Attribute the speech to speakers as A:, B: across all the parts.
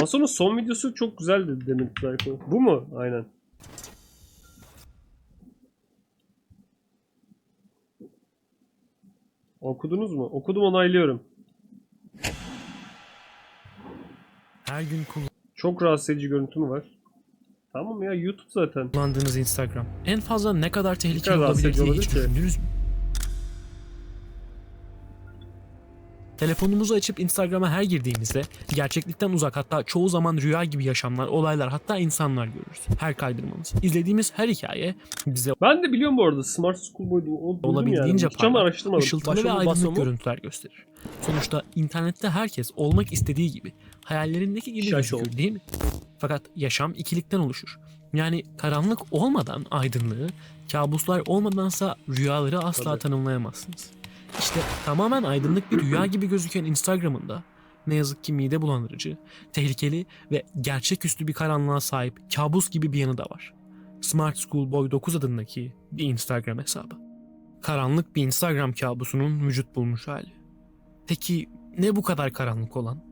A: Mason'un son videosu çok güzeldi demin Psycho. Bu mu? Aynen. Okudunuz mu? Okudum onaylıyorum.
B: Her gün
A: Çok rahatsız edici görüntü mü var? Tamam ya YouTube zaten.
B: kullandığınız Instagram en fazla ne kadar tehlikeli
A: kadar
B: olabilir
A: rahatsız
B: diye hiç
A: olabilir ki?
B: düşündünüz mü? Telefonumuzu açıp Instagram'a her girdiğimizde gerçeklikten uzak hatta çoğu zaman rüya gibi yaşamlar, olaylar hatta insanlar görürüz. Her kaydırmamız. İzlediğimiz her hikaye bize
A: Ben de biliyorum bu arada Smart School Boy'du. O
B: olabildiğince
A: yani.
B: Parlak, ışıltılı ve aydınlık görüntüler gösterir. Sonuçta internette herkes olmak istediği gibi, hayallerindeki gibi gözükür değil mi? Fakat yaşam ikilikten oluşur. Yani karanlık olmadan aydınlığı, kabuslar olmadansa rüyaları asla
A: Tabii.
B: tanımlayamazsınız. İşte tamamen aydınlık bir rüya gibi gözüken Instagram'ında ne yazık ki mide bulandırıcı, tehlikeli ve gerçeküstü bir karanlığa sahip kabus gibi bir yanı da var. Smart School Boy 9 adındaki bir Instagram hesabı. Karanlık bir Instagram kabusunun vücut bulmuş hali. Peki ne bu kadar karanlık olan?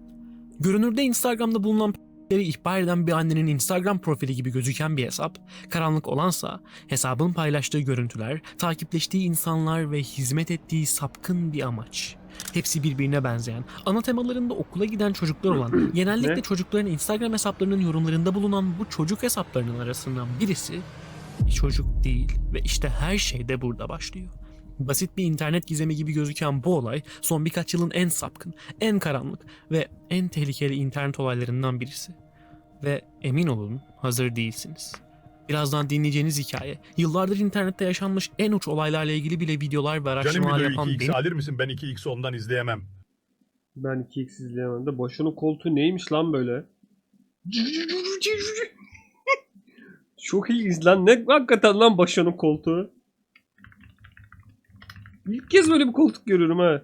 B: Görünürde Instagram'da bulunan p***leri ihbar eden bir annenin Instagram profili gibi gözüken bir hesap, karanlık olansa hesabın paylaştığı görüntüler, takipleştiği insanlar ve hizmet ettiği sapkın bir amaç. Hepsi birbirine benzeyen, ana temalarında okula giden çocuklar olan, genellikle
A: Ne?
B: çocukların Instagram hesaplarının yorumlarında bulunan bu çocuk hesaplarının arasından birisi bir çocuk değil ve işte her şey de burada başlıyor. Basit bir internet gizemi gibi gözüken bu olay son birkaç yılın en sapkın, en karanlık ve en tehlikeli internet olaylarından birisi. Ve emin olun hazır değilsiniz. Birazdan dinleyeceğiniz hikaye, yıllardır internette yaşanmış en uç olaylarla ilgili bile videolar ve
C: Canım
B: araştırmalar
C: videoyu
B: yapan
C: 2x
B: benim
C: alır mısın? Ben 2x ondan izleyemem.
A: Ben 2x izleyemem de. Başının koltuğu neymiş lan böyle? Çok iyi izlen. Ne hakikaten lan başının koltuğu. İlk kez böyle bir koltuk görüyorum ha.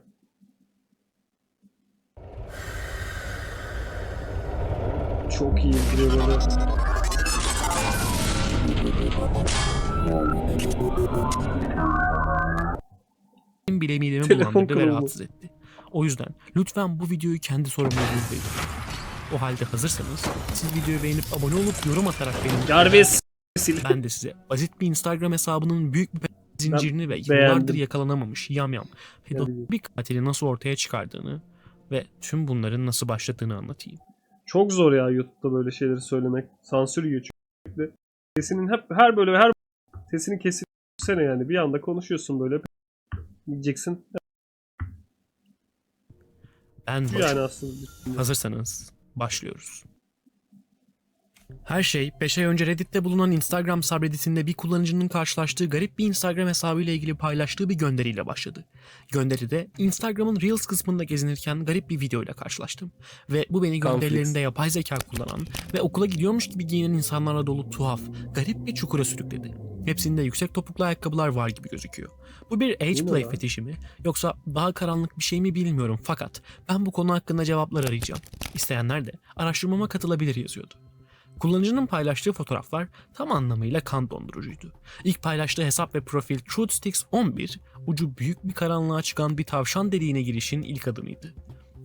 A: Çok iyi duruyor böyle.
B: bile midemi bulandırdı ve rahatsız etti. O yüzden lütfen bu videoyu kendi sorumluluğunuzla izleyin. O halde hazırsanız siz videoyu beğenip abone olup yorum atarak benim
A: Jarvis.
B: ben de size basit bir Instagram hesabının büyük bir zincirini ve yıllardır yakalanamamış yamyam pedofil bir katili nasıl ortaya çıkardığını ve tüm bunların nasıl başladığını anlatayım.
A: Çok zor ya YouTube'da böyle şeyleri söylemek. Sansür yiyor çünkü. Sesinin hep her böyle her sesini kesip sene yani bir anda konuşuyorsun böyle diyeceksin.
B: Ben
A: yani aslında.
B: Hazırsanız başlıyoruz. Her şey 5 ay önce Reddit'te bulunan Instagram subredditinde bir kullanıcının karşılaştığı garip bir Instagram hesabıyla ilgili paylaştığı bir gönderiyle başladı. Gönderide Instagram'ın Reels kısmında gezinirken garip bir videoyla karşılaştım. Ve bu beni gönderilerinde yapay zeka kullanan ve okula gidiyormuş gibi giyinen insanlarla dolu tuhaf, garip bir çukura sürükledi. Hepsinde yüksek topuklu ayakkabılar var gibi gözüküyor. Bu bir age play
A: lan?
B: fetişi mi yoksa daha karanlık bir şey mi bilmiyorum fakat ben bu konu hakkında cevaplar arayacağım. İsteyenler de araştırmama katılabilir yazıyordu. Kullanıcının paylaştığı fotoğraflar tam anlamıyla kan dondurucuydu. İlk paylaştığı hesap ve profil TruthSticks 11 ucu büyük bir karanlığa çıkan bir tavşan deliğine girişin ilk adımıydı.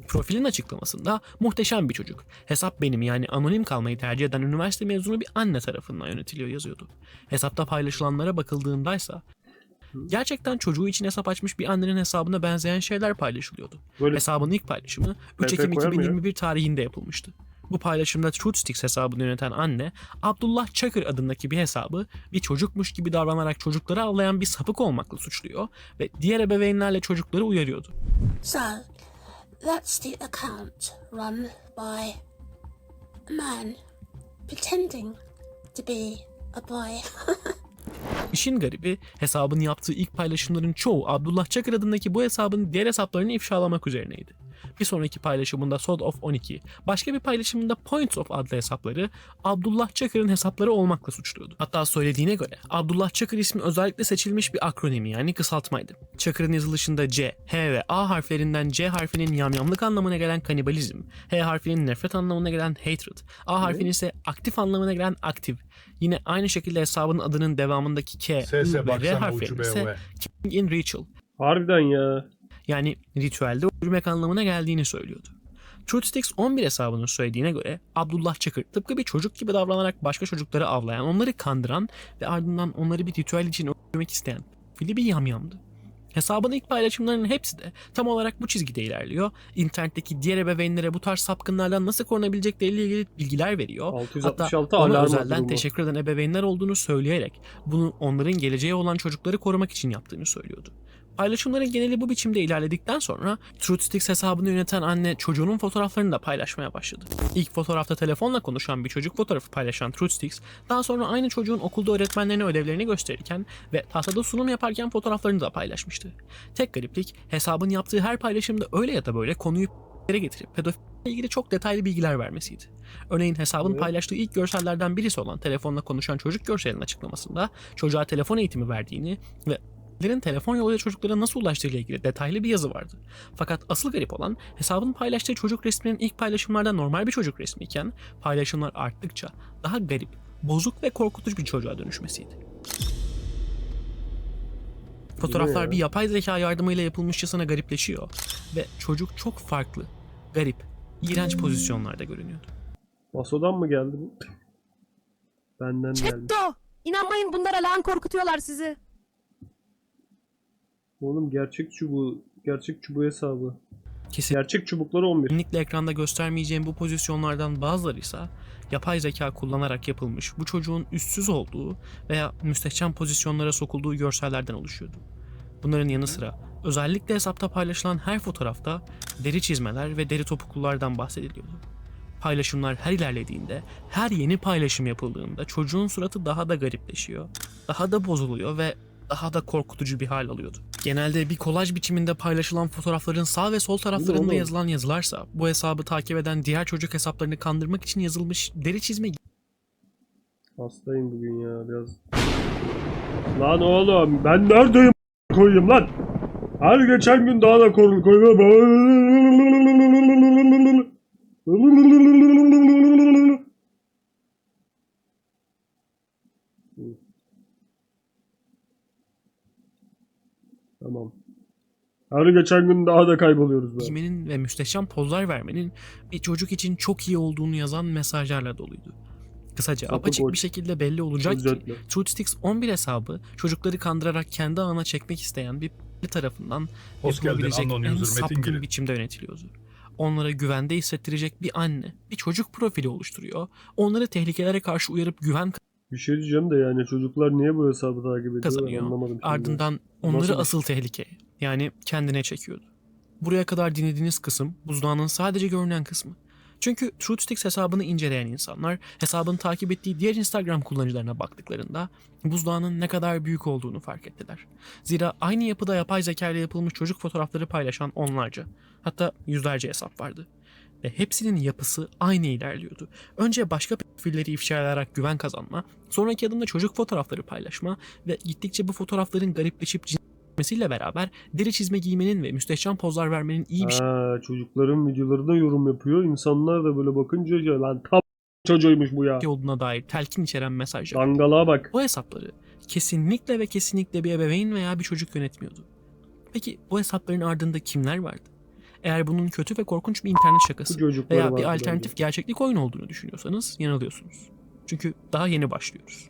B: Profilin açıklamasında muhteşem bir çocuk. Hesap benim yani anonim kalmayı tercih eden üniversite mezunu bir anne tarafından yönetiliyor yazıyordu. Hesapta paylaşılanlara bakıldığındaysa gerçekten çocuğu için hesap açmış bir annenin hesabına benzeyen şeyler paylaşılıyordu.
A: Böyle
B: Hesabın ilk paylaşımı 3
A: PP
B: Ekim
A: koyar mı ya?
B: 2021 tarihinde yapılmıştı. Bu paylaşımda TruthSticks hesabını yöneten anne, Abdullah Çakır adındaki bir hesabı bir çocukmuş gibi davranarak çocukları avlayan bir sapık olmakla suçluyor ve diğer ebeveynlerle çocukları uyarıyordu.
D: So, that's the account run by a man pretending to be a boy.
B: İşin garibi hesabın yaptığı ilk paylaşımların çoğu Abdullah Çakır adındaki bu hesabın diğer hesaplarını ifşalamak üzerineydi. Bir sonraki paylaşımında Sod of 12, başka bir paylaşımında Points of adlı hesapları Abdullah Çakır'ın hesapları olmakla suçluyordu. Hatta söylediğine göre Abdullah Çakır ismi özellikle seçilmiş bir akronimi yani kısaltmaydı. Çakır'ın yazılışında C, H ve A harflerinden C harfinin yamyamlık anlamına gelen kanibalizm, H harfinin nefret anlamına gelen hatred, A harfinin ise aktif anlamına gelen aktif. Yine aynı şekilde hesabın adının devamındaki K,
C: Sese
B: ve R
C: baksana uçu
B: harfleri ise. King in Rachel.
A: harbiden ya.
B: Yani ritüelde öldürmek anlamına geldiğini söylüyordu. Truthsticks 11 hesabının söylediğine göre Abdullah Çakır tıpkı bir çocuk gibi davranarak başka çocukları avlayan, onları kandıran ve ardından onları bir ritüel için öldürmek isteyen fili bir yamyamdı. Hesabın ilk paylaşımlarının hepsi de tam olarak bu çizgide ilerliyor. İnternetteki diğer ebeveynlere bu tarz sapkınlardan nasıl korunabilecekleriyle ilgili bilgiler veriyor.
A: 666
B: Ona
A: alarm
B: özelden
A: durumu.
B: teşekkür eden ebeveynler olduğunu söyleyerek bunu onların geleceğe olan çocukları korumak için yaptığını söylüyordu. Paylaşımların geneli bu biçimde ilerledikten sonra Truthsticks hesabını yöneten anne çocuğunun fotoğraflarını da paylaşmaya başladı. İlk fotoğrafta telefonla konuşan bir çocuk fotoğrafı paylaşan Truthsticks, daha sonra aynı çocuğun okulda öğretmenlerine ödevlerini gösterirken ve tahtada sunum yaparken fotoğraflarını da paylaşmıştı. Tek gariplik hesabın yaptığı her paylaşımda öyle ya da böyle konuyu yere getirip pedofile ilgili çok detaylı bilgiler vermesiydi. Örneğin hesabın
A: Evet.
B: paylaştığı ilk görsellerden birisi olan telefonla konuşan çocuk görselinin açıklamasında çocuğa telefon eğitimi verdiğini ve Lerin telefon yoluyla çocuklara nasıl ulaştığıyla ilgili detaylı bir yazı vardı. Fakat asıl garip olan hesabın paylaştığı çocuk resminin ilk paylaşımlarda normal bir çocuk resmiyken paylaşımlar arttıkça daha garip, bozuk ve korkutucu bir çocuğa dönüşmesiydi. Fotoğraflar bir yapay zeka yardımıyla yapılmışçasına garipleşiyor ve çocuk çok farklı, garip, iğrenç pozisyonlarda görünüyordu.
A: Vaso'dan mı geldi bu? Benden geldi.
E: Çetto! İnanmayın bunlara lan korkutuyorlar sizi.
A: Oğlum gerçek çubuğu, gerçek çubuğu hesabı.
B: Kesin
A: Gerçek çubukları 11.
B: Kesinlikle ekranda göstermeyeceğim bu pozisyonlardan bazıları ise yapay zeka kullanarak yapılmış bu çocuğun üstsüz olduğu veya müstehcen pozisyonlara sokulduğu görsellerden oluşuyordu. Bunların yanı sıra özellikle hesapta paylaşılan her fotoğrafta deri çizmeler ve deri topuklulardan bahsediliyordu. Paylaşımlar her ilerlediğinde, her yeni paylaşım yapıldığında çocuğun suratı daha da garipleşiyor, daha da bozuluyor ve daha da korkutucu bir hal alıyordu. Genelde bir kolaj biçiminde paylaşılan fotoğrafların sağ ve sol taraflarında yazılan yazılarsa bu hesabı takip eden diğer çocuk hesaplarını kandırmak için yazılmış deri çizme
A: Hastayım bugün ya biraz. Lan oğlum ben neredeyim koyayım lan? Her geçen gün daha da korun koyuyorum. Tamam. Her geçen gün daha da kayboluyoruz
B: giymenin ve müsteşem pozlar vermenin bir çocuk için çok iyi olduğunu yazan mesajlarla doluydu. Kısaca
A: Sapı
B: apaçık
A: boş.
B: bir şekilde belli olacak ki
A: Özetle.
B: Truthsticks 11 hesabı çocukları kandırarak kendi ağına çekmek isteyen bir tarafından
C: Hoş
B: yapılabilecek en
C: User
B: sapkın
C: Metin
B: biçimde yönetiliyordu. Onlara güvende hissettirecek bir anne, bir çocuk profili oluşturuyor. Onları tehlikelere karşı uyarıp güven
A: Bir şey diyeceğim de yani çocuklar niye bu hesabı takip ediyor
B: kazanıyor.
A: anlamadım. şimdi.
B: Ardından
A: Nasıl
B: onları
A: bir-
B: asıl tehlikeye yani kendine çekiyordu. Buraya kadar dinlediğiniz kısım buzdağının sadece görünen kısmı. Çünkü Truthsticks hesabını inceleyen insanlar hesabını takip ettiği diğer Instagram kullanıcılarına baktıklarında buzdağının ne kadar büyük olduğunu fark ettiler. Zira aynı yapıda yapay zeka ile yapılmış çocuk fotoğrafları paylaşan onlarca hatta yüzlerce hesap vardı. Ve hepsinin yapısı aynı ilerliyordu. Önce başka profilleri ifşa ederek güven kazanma, sonraki adımda çocuk fotoğrafları paylaşma ve gittikçe bu fotoğrafların garipleşip cinselleşmesiyle beraber deri çizme giymenin ve müstehcen pozlar vermenin iyi bir şey
A: Ha, çocukların videolarına yorum yapıyor. İnsanlar da böyle bakınca ya lan tam çocuğuymuş bu ya.
B: olduğuna dair telkin içeren mesajlar.
A: Dangalığa bak.
B: Bu hesapları kesinlikle ve kesinlikle bir ebeveyn veya bir çocuk yönetmiyordu. Peki bu hesapların ardında kimler vardı? Eğer bunun kötü ve korkunç bir internet şakası veya bir
A: bence.
B: alternatif gerçeklik oyunu olduğunu düşünüyorsanız yanılıyorsunuz. Çünkü daha yeni başlıyoruz.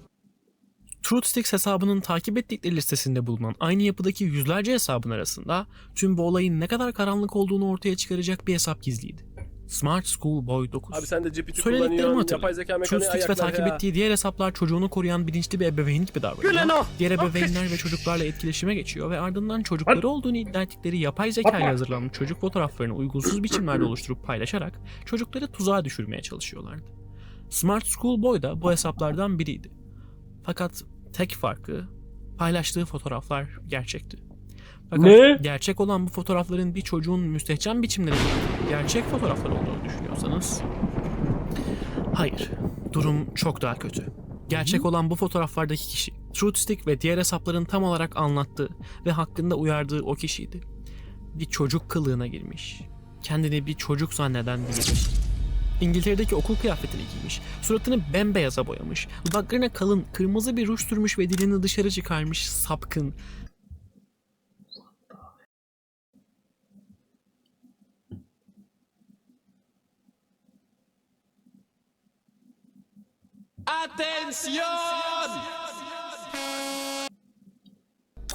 B: Truthsticks hesabının takip ettikleri listesinde bulunan aynı yapıdaki yüzlerce hesabın arasında tüm bu olayın ne kadar karanlık olduğunu ortaya çıkaracak bir hesap gizliydi. Smart School Boy 9.
F: Abi sen de GPT
B: Söylediklerimi
F: kullanıyorsun.
B: hatırla.
F: Yapay zeka mekaniği
B: ve
F: ayaklar
B: takip
F: ya.
B: ettiği diğer hesaplar çocuğunu koruyan bilinçli bir ebeveyn gibi davranıyor.
F: Gülen o!
B: Diğer ebeveynler ve çocuklarla etkileşime geçiyor ve ardından çocukları olduğunu iddia ettikleri yapay zeka ile hazırlanmış çocuk fotoğraflarını uygunsuz biçimlerde oluşturup paylaşarak çocukları tuzağa düşürmeye çalışıyorlardı. Smart School Boy da bu hesaplardan biriydi. Fakat tek farkı paylaştığı fotoğraflar gerçekti. Fakat
A: Ne?
B: gerçek olan bu fotoğrafların bir çocuğun müstehcen biçimleri gerçek fotoğraflar olduğunu düşünüyorsanız hayır. Durum çok daha kötü. Gerçek olan bu fotoğraflardaki kişi Truthstick ve diğer hesapların tam olarak anlattığı ve hakkında uyardığı o kişiydi. Bir çocuk kılığına girmiş. Kendini bir çocuk zanneden bir yetişkin. İngiltere'deki okul kıyafetini giymiş, suratını bembeyaza boyamış, dudaklarına kalın kırmızı bir ruj sürmüş ve dilini dışarı çıkarmış sapkın,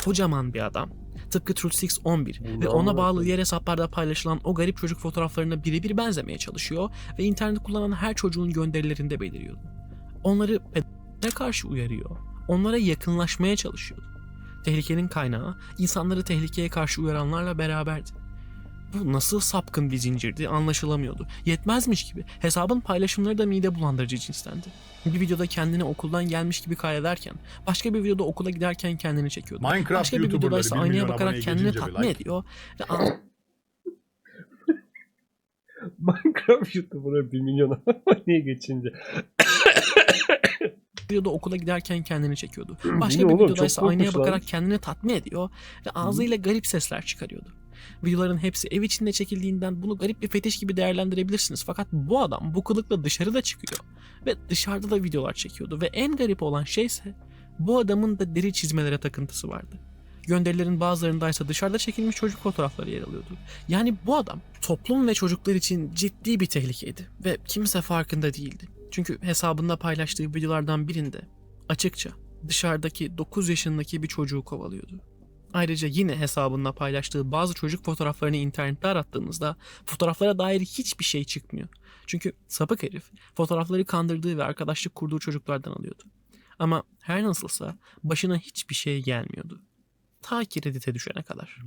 B: Kocaman bir adam. Tıpkı Truth 11 ve
A: Allah'ım
B: ona bağlı diğer hesaplarda paylaşılan o garip çocuk fotoğraflarına birebir benzemeye çalışıyor ve interneti kullanan her çocuğun gönderilerinde beliriyordu. Onları pedofile karşı uyarıyor. Onlara yakınlaşmaya çalışıyordu. Tehlikenin kaynağı insanları tehlikeye karşı uyaranlarla beraberdi. Bu nasıl sapkın bir zincirdi anlaşılamıyordu. Yetmezmiş gibi hesabın paylaşımları da mide bulandırıcı cinstendi. Bir videoda kendini okuldan gelmiş gibi kaydederken, başka bir videoda okula giderken kendini çekiyordu.
C: Minecraft
B: başka bir videoda ise aynaya bakarak kendini tatmin
C: like.
B: ediyor
A: Minecraft YouTuber'a 1 milyon aboneye geçince.
B: videoda okula giderken kendini çekiyordu. Başka bir videoda ise aynaya bakarak kendini tatmin ediyor ve ağzıyla garip sesler çıkarıyordu. Videoların hepsi ev içinde çekildiğinden bunu garip bir fetiş gibi değerlendirebilirsiniz. Fakat bu adam bu kılıkla dışarıda çıkıyor ve dışarıda da videolar çekiyordu ve en garip olan şey ise bu adamın da deri çizmelere takıntısı vardı. Gönderilerin bazılarında ise dışarıda çekilmiş çocuk fotoğrafları yer alıyordu. Yani bu adam toplum ve çocuklar için ciddi bir tehlikeydi ve kimse farkında değildi. Çünkü hesabında paylaştığı videolardan birinde açıkça dışarıdaki 9 yaşındaki bir çocuğu kovalıyordu. Ayrıca yine hesabında paylaştığı bazı çocuk fotoğraflarını internette arattığımızda fotoğraflara dair hiçbir şey çıkmıyor. Çünkü sapık herif fotoğrafları kandırdığı ve arkadaşlık kurduğu çocuklardan alıyordu. Ama her nasılsa başına hiçbir şey gelmiyordu. Ta ki Reddit'e düşene kadar.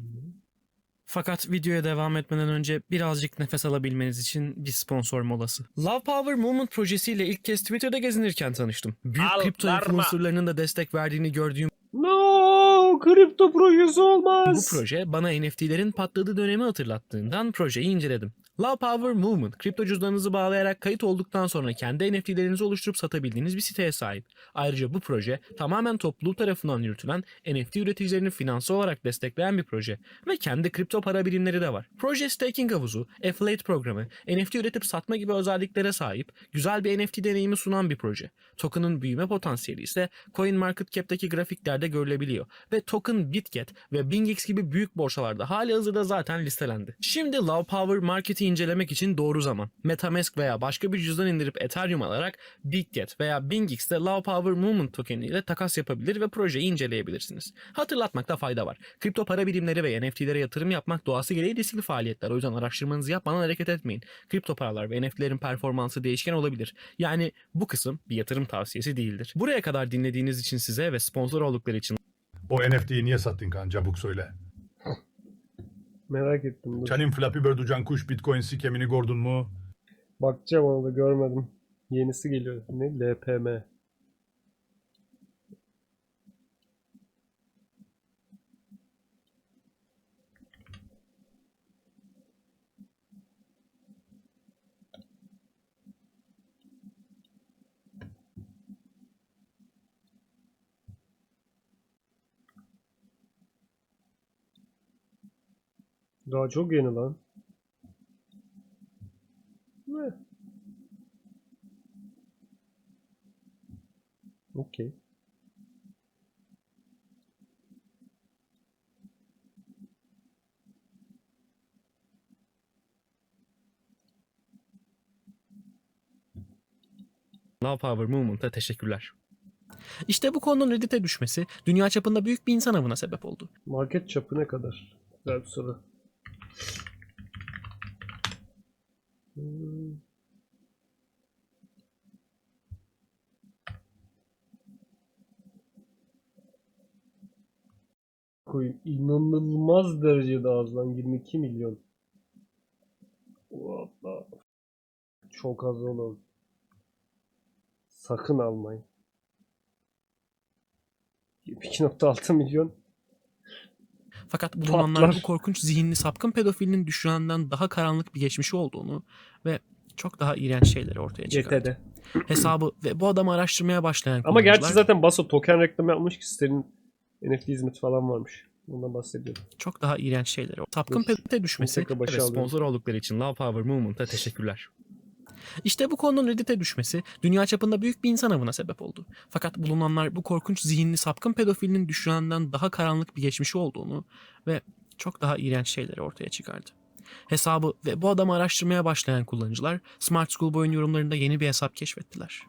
B: Fakat videoya devam etmeden önce birazcık nefes alabilmeniz için bir sponsor molası. Love Power Movement projesiyle ilk kez Twitter'da gezinirken tanıştım. Büyük kripto influencerlarının da destek verdiğini gördüğüm
A: No, kripto projesi
B: bu
A: olmaz.
B: proje bana NFT'lerin patladığı dönemi hatırlattığından projeyi inceledim. Love Power Movement, kripto cüzdanınızı bağlayarak kayıt olduktan sonra kendi NFT'lerinizi oluşturup satabildiğiniz bir siteye sahip. Ayrıca bu proje tamamen topluluğu tarafından yürütülen NFT üreticilerini finansal olarak destekleyen bir proje ve kendi kripto para birimleri de var. Proje staking havuzu, affiliate programı, NFT üretip satma gibi özelliklere sahip, güzel bir NFT deneyimi sunan bir proje. Token'ın büyüme potansiyeli ise CoinMarketCap'teki grafiklerde görülebiliyor ve token Bitget ve BingX gibi büyük borsalarda hali hazırda zaten listelendi. Şimdi Love Power Market'i incelemek için doğru zaman. Metamask veya başka bir cüzdan indirip Ethereum alarak Bitget veya BingX'te Love Power Movement tokeni ile takas yapabilir ve projeyi inceleyebilirsiniz. Hatırlatmakta fayda var. Kripto para birimleri ve NFT'lere yatırım yapmak doğası gereği riskli faaliyetler. O yüzden araştırmanızı yapmadan hareket etmeyin. Kripto paralar ve NFT'lerin performansı değişken olabilir. Yani bu kısım bir yatırım tavsiyesi değildir. Buraya kadar dinlediğiniz için size ve sponsor oldukları için
C: O NFT'yi niye sattın kan çabuk söyle.
A: Merak ettim. Dur.
C: Çalin Flappy Bird ucan kuş Bitcoin sikemini gördün mu?
A: Bakacağım onu da görmedim. Yenisi geliyor. Ne? LPM. Daha çok yeni lan. Ne? Okey.
B: Love Power Movement'a teşekkürler. İşte bu konunun Reddit'e düşmesi dünya çapında büyük bir insan avına sebep oldu.
A: Market çapı ne kadar? Güzel bir soru. Koyayım. İnanılmaz derecede az lan. 22 milyon. The- Çok az oğlum. Sakın almayın. 22.6 milyon.
B: Fakat bulunanlar
A: Patlar.
B: bu korkunç zihinli sapkın pedofilinin düşürenden daha karanlık bir geçmişi olduğunu ve çok daha iğrenç şeyleri ortaya çıkardı. Hesabı ve bu adamı araştırmaya başlayan
A: Ama gerçi zaten Baso token reklamı yapmış ki sitenin NFT hizmeti falan varmış. Ondan bahsediyorum.
B: çok daha iğrenç şeyleri. Sapkın pedofile düşmesi
A: alıyorum.
B: sponsor oldukları için Love Power Movement'a teşekkürler. İşte bu konunun Reddit'e düşmesi dünya çapında büyük bir insan avına sebep oldu. Fakat bulunanlar bu korkunç zihinli sapkın pedofilinin düşürenden daha karanlık bir geçmişi olduğunu ve çok daha iğrenç şeyleri ortaya çıkardı. Hesabı ve bu adamı araştırmaya başlayan kullanıcılar Smart School Boy'un yorumlarında yeni bir hesap keşfettiler.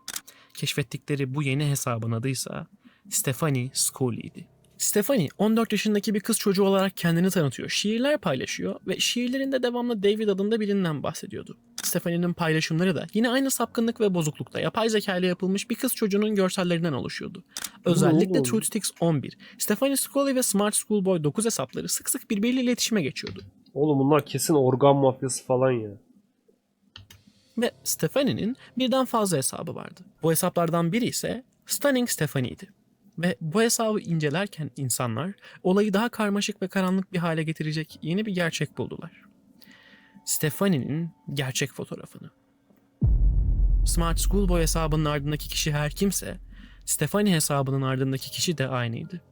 B: Keşfettikleri bu yeni hesabın adıysa Stephanie Scully'ydi. Stephanie 14 yaşındaki bir kız çocuğu olarak kendini tanıtıyor, şiirler paylaşıyor ve şiirlerinde devamlı David adında birinden bahsediyordu. Stephanie'nin paylaşımları da yine aynı sapkınlık ve bozuklukta yapay zeka ile yapılmış bir kız çocuğunun görsellerinden oluşuyordu. Özellikle? TruthSticks 11, Stephanie Scully ve Smart Schoolboy 9 hesapları sık sık birbiriyle iletişime geçiyordu.
A: Oğlum bunlar kesin organ mafyası falan ya.
B: Ve Stephanie'nin birden fazla hesabı vardı. Bu hesaplardan biri ise Stunning Stephanie'ydi. Ve bu hesabı incelerken insanlar olayı daha karmaşık ve karanlık bir hale getirecek yeni bir gerçek buldular. Stephanie'nin gerçek fotoğrafını. Smart Schoolboy hesabının ardındaki kişi her kimse, Stephanie hesabının ardındaki kişi de aynıydı.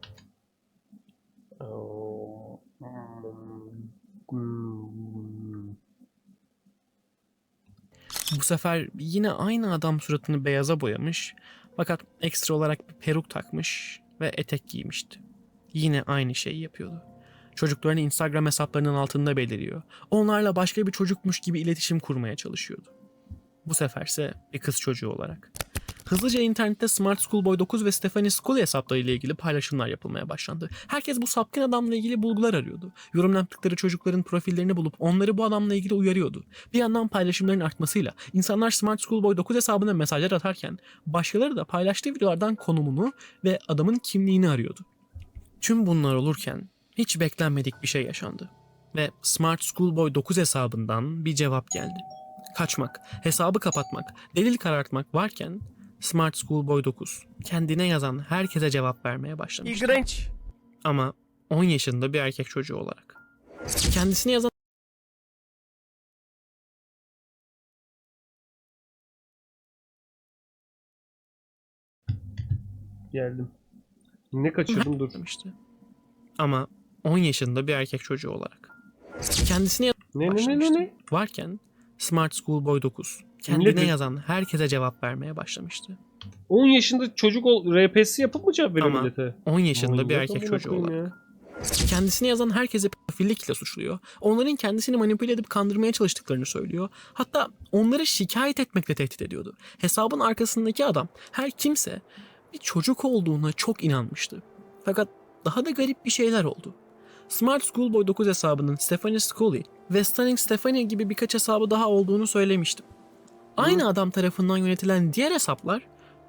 B: Bu sefer yine aynı adam suratını beyaza boyamış fakat ekstra olarak bir peruk takmış ve etek giymişti. Yine aynı şeyi yapıyordu. Çocuklarını Instagram hesaplarının altında beliriyor. Onlarla başka bir çocukmuş gibi iletişim kurmaya çalışıyordu. Bu seferse bir kız çocuğu olarak. Hızlıca internette Smart Schoolboy 9 ve Stephanie Scully hesapları ile ilgili paylaşımlar yapılmaya başlandı. Herkes bu sapkın adamla ilgili bulgular arıyordu. Yorum yaptıkları çocukların profillerini bulup onları bu adamla ilgili uyarıyordu. Bir yandan paylaşımların artmasıyla insanlar Smart Schoolboy 9 hesabına mesajlar atarken başkaları da paylaştığı videolardan konumunu ve adamın kimliğini arıyordu. Tüm bunlar olurken hiç beklenmedik bir şey yaşandı. Ve Smart Schoolboy 9 hesabından bir cevap geldi. Kaçmak, hesabı kapatmak, delil karartmak varken Smart Schoolboy 9 kendine yazan herkese cevap vermeye başlamıştı.
F: İlginç.
B: Ama 10 yaşında bir erkek çocuğu olarak. Kendisine yazan
A: Geldim. Ne kaçırdım dur.
B: demişti. Ama 10 yaşında bir erkek çocuğu olarak. Kendisine
A: Ne ne ne ne ne?
B: varken Smart Schoolboy 9 kendine
A: Nedir?
B: yazan herkese cevap vermeye başlamıştı.
A: 10 yaşında çocuk ol RP'si yapıp mı cevap veriyor
B: Ama
A: millete?
B: 10 yaşında bir
A: Manyak
B: erkek
A: amına
B: çocuğu
A: koyayım
B: olarak.
A: ya.
B: Kendisine yazan herkese pedofillikle suçluyor. Onların kendisini manipüle edip kandırmaya çalıştıklarını söylüyor. Hatta onları şikayet etmekle tehdit ediyordu. Hesabın arkasındaki adam her kimse bir çocuk olduğuna çok inanmıştı. Fakat daha da garip bir şeyler oldu. Smart Schoolboy 9 hesabının Stephanie Scully ve Stunning Stephanie gibi birkaç hesabı daha olduğunu söylemiştim. Aynı adam tarafından yönetilen diğer hesaplar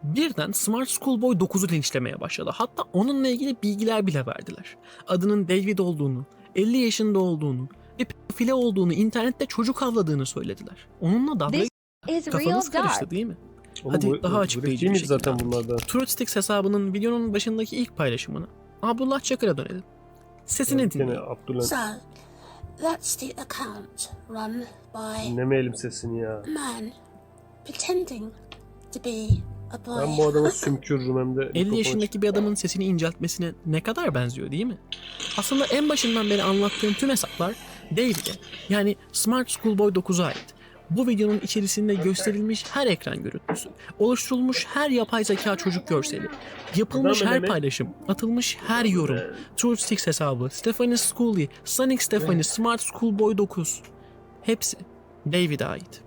B: birden Smart Schoolboy 9'u linçlemeye başladı. Hatta onunla ilgili bilgiler bile verdiler. Adının David olduğunu, 50 yaşında olduğunu, bir pedofile olduğunu, internette çocuk avladığını söylediler. Onunla dalga kafanız karıştı değil mi?
A: Oğlum
B: Hadi
A: bu-
B: daha açıklayıcı bir
A: zaten bunlarda?
B: TruthSticks hesabının videonun başındaki ilk paylaşımını Abdullah Çakır'a dönelim. Sesini
A: Gene
B: dinleyin.
A: Abdullah
D: So, that's the account run by
A: dinlemeyelim sesini ya.
D: man pretending to be a boy.
A: Ben bu adamı sümkürürüm hem de.
B: 50
A: mikrofon
B: yaşındaki bir adamın sesini inceltmesine ne kadar benziyor değil mi? Aslında en başından beri anlattığım tüm hesaplar David'e yani Smart Schoolboy 9'a ait. Bu videonun içerisinde gösterilmiş her ekran görüntüsü, oluşturulmuş her yapay zeka çocuk görseli, yapılmış her paylaşım, atılmış her yorum, TruthSticks hesabı, Stephanie Scully, Sonic Stephanie, Smart Schoolboy 9 hepsi David'e ait.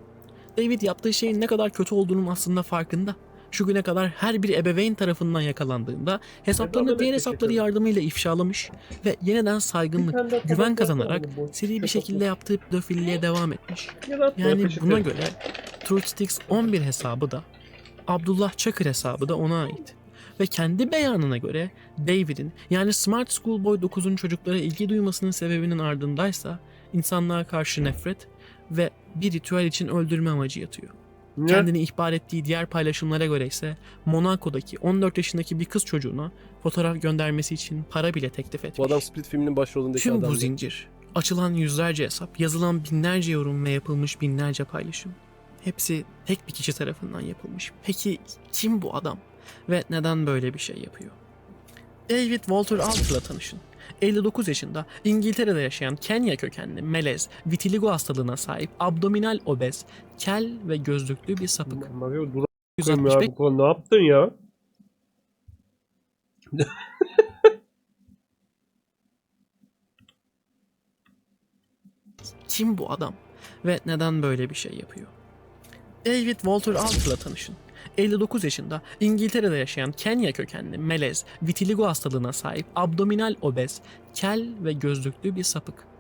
B: David yaptığı şeyin ne kadar kötü olduğunun aslında farkında. Şu güne kadar her bir ebeveyn tarafından yakalandığında hesaplarını diğer hesapları yardımıyla ifşalamış ve yeniden saygınlık, güven kazanarak seri bir şekilde yaptığı pedofilliğe devam etmiş. Yani buna göre TruthSticks 11 hesabı da Abdullah Çakır hesabı da ona ait. Ve kendi beyanına göre David'in yani Smart Schoolboy 9'un çocuklara ilgi duymasının sebebinin ardındaysa insanlığa karşı nefret ve bir ritüel için öldürme amacı yatıyor.
A: Ne?
B: Kendini ihbar ettiği diğer paylaşımlara göre ise Monaco'daki 14 yaşındaki bir kız çocuğuna fotoğraf göndermesi için para bile teklif etmiş.
F: Bu adam Split filminin başrolündeki
B: Tüm
F: adam.
B: bu zincir, açılan yüzlerce hesap, yazılan binlerce yorum ve yapılmış binlerce paylaşım. Hepsi tek bir kişi tarafından yapılmış. Peki kim bu adam ve neden böyle bir şey yapıyor? David Walter Alter'la tanışın. 59 yaşında İngiltere'de yaşayan Kenya kökenli melez, vitiligo hastalığına sahip, abdominal obez, kel ve gözlüklü bir sapık.
A: Mario dur koyayım ya
B: 165
A: bu konu ne yaptın ya?
B: Kim bu adam ve neden böyle bir şey yapıyor? David Walter Alter'la tanışın. 59 yaşında İngiltere'de yaşayan Kenya kökenli melez, vitiligo hastalığına sahip abdominal obez, kel ve gözlüklü bir sapık.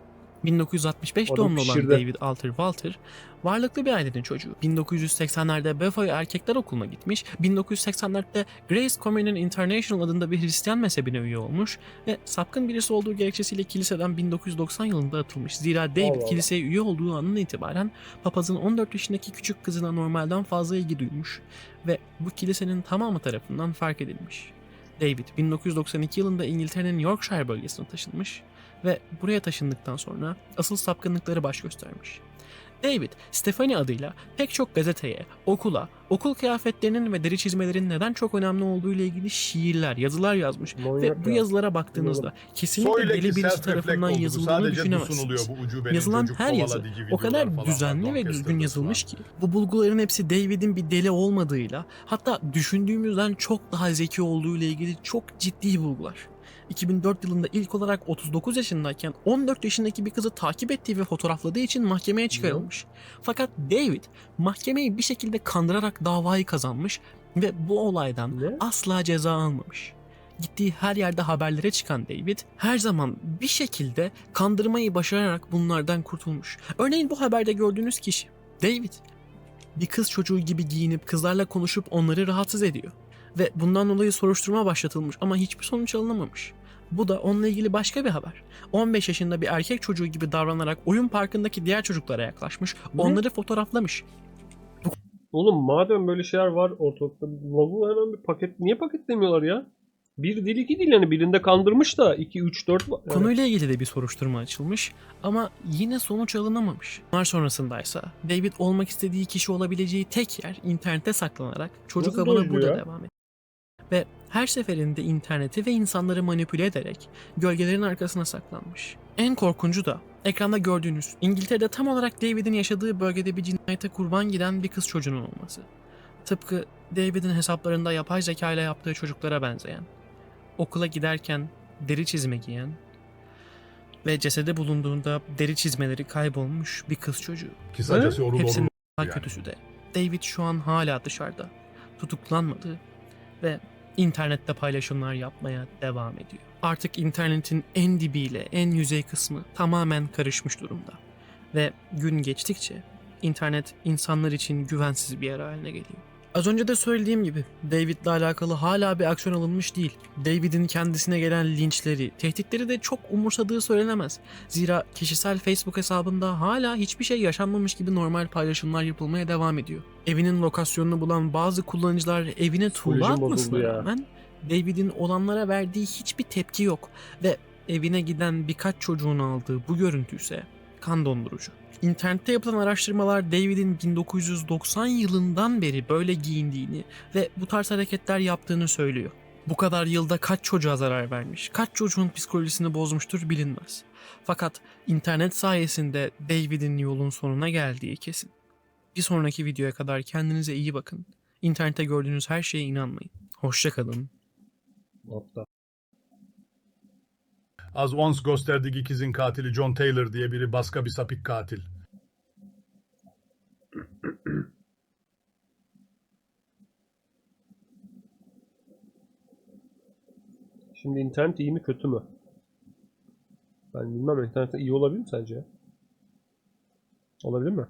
B: 1965
A: Adam
B: doğumlu olan. David Alter Walter, varlıklı bir ailenin çocuğu. 1980'lerde Buffalo Erkekler Okulu'na gitmiş, 1980'lerde Grace Communion International adında bir Hristiyan mezhebine üye olmuş ve sapkın birisi olduğu gerekçesiyle kiliseden 1990 yılında atılmış. Zira David
A: Allah
B: kiliseye üye olduğu andan itibaren papazın 14 yaşındaki küçük kızına normalden fazla ilgi duymuş ve bu kilisenin tamamı tarafından fark edilmiş. David 1992 yılında İngiltere'nin Yorkshire bölgesine taşınmış ve buraya taşındıktan sonra asıl sapkınlıkları baş göstermiş. David, Stephanie adıyla pek çok gazeteye, okula, okul kıyafetlerinin ve deri çizmelerinin neden çok önemli olduğu ile ilgili şiirler, yazılar yazmış
A: Manyak
B: ve bu
A: ya.
B: yazılara baktığınızda kesinlikle
C: Söyle
B: deli birisi tarafından
C: bu.
B: yazıldığını
C: bu
B: düşünemezsiniz.
C: bu
B: Yazılan her yazı o kadar
C: falan
B: düzenli ve düzgün yazılmış
C: falan.
B: ki bu bulguların hepsi David'in bir deli olmadığıyla hatta düşündüğümüzden çok daha zeki olduğu ile ilgili çok ciddi bulgular. 2004 yılında ilk olarak 39 yaşındayken 14 yaşındaki bir kızı takip ettiği ve fotoğrafladığı için mahkemeye çıkarılmış. Fakat David mahkemeyi bir şekilde kandırarak davayı kazanmış ve bu olaydan
A: Ne?
B: asla ceza almamış. Gittiği her yerde haberlere çıkan David her zaman bir şekilde kandırmayı başararak bunlardan kurtulmuş. Örneğin bu haberde gördüğünüz kişi David. Bir kız çocuğu gibi giyinip kızlarla konuşup onları rahatsız ediyor. Ve bundan dolayı soruşturma başlatılmış ama hiçbir sonuç alınamamış. Bu da onunla ilgili başka bir haber. 15 yaşında bir erkek çocuğu gibi davranarak oyun parkındaki diğer çocuklara yaklaşmış,
A: Ne?
B: onları fotoğraflamış.
A: Oğlum madem böyle şeyler var ortalıkta lavuğu hemen bir paket niye paketlemiyorlar ya? Bir değil iki değil yani birinde kandırmış da 2 3 4 var. Yani
B: Konuyla ilgili de bir soruşturma açılmış ama yine sonuç alınamamış. Bunlar sonrasındaysa David olmak istediği kişi olabileceği tek yer internete saklanarak çocuk avına burada
A: ya?
B: devam ediyor. Ve her seferinde interneti ve insanları manipüle ederek gölgelerin arkasına saklanmış. En korkuncu da ekranda gördüğünüz İngiltere'de tam olarak David'in yaşadığı bölgede bir cinayete kurban giden bir kız çocuğunun olması. Tıpkı David'in hesaplarında yapay zeka ile yaptığı çocuklara benzeyen. Okula giderken deri çizme giyen ve cesede bulunduğunda deri çizmeleri kaybolmuş bir kız çocuğu.
C: Kısacası yorul
B: Hepsinin daha
C: yani.
B: kötüsü de David şu an hala dışarıda. Tutuklanmadı ve internette paylaşımlar yapmaya devam ediyor. Artık internetin en dibiyle en yüzey kısmı tamamen karışmış durumda. Ve gün geçtikçe internet insanlar için güvensiz bir yer haline geliyor. Az önce de söylediğim gibi David'le alakalı hala bir aksiyon alınmış değil. David'in kendisine gelen linçleri, tehditleri de çok umursadığı söylenemez. Zira kişisel Facebook hesabında hala hiçbir şey yaşanmamış gibi normal paylaşımlar yapılmaya devam ediyor. Evinin lokasyonunu bulan bazı kullanıcılar evine tuğla atmasına rağmen David'in olanlara verdiği hiçbir tepki yok ve evine giden birkaç çocuğun aldığı bu görüntü ise kan dondurucu. İnternette yapılan araştırmalar David'in 1990 yılından beri böyle giyindiğini ve bu tarz hareketler yaptığını söylüyor. Bu kadar yılda kaç çocuğa zarar vermiş, kaç çocuğun psikolojisini bozmuştur bilinmez. Fakat internet sayesinde David'in yolun sonuna geldiği kesin. Bir sonraki videoya kadar kendinize iyi bakın. İnternette gördüğünüz her şeye inanmayın. Hoşçakalın.
A: Hatta.
C: Az once gösterdik ikizin katili John Taylor diye biri başka bir sapık katil.
A: Şimdi internet iyi mi kötü mü? Ben bilmem internet iyi olabilir mi sence? Olabilir mi?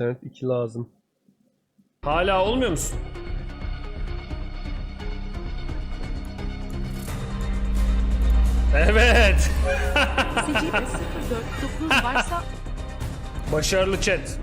A: İnternet 2 lazım. Hala olmuyor musun? Evet.
E: Secde 04 varsa
A: Başarılı chat.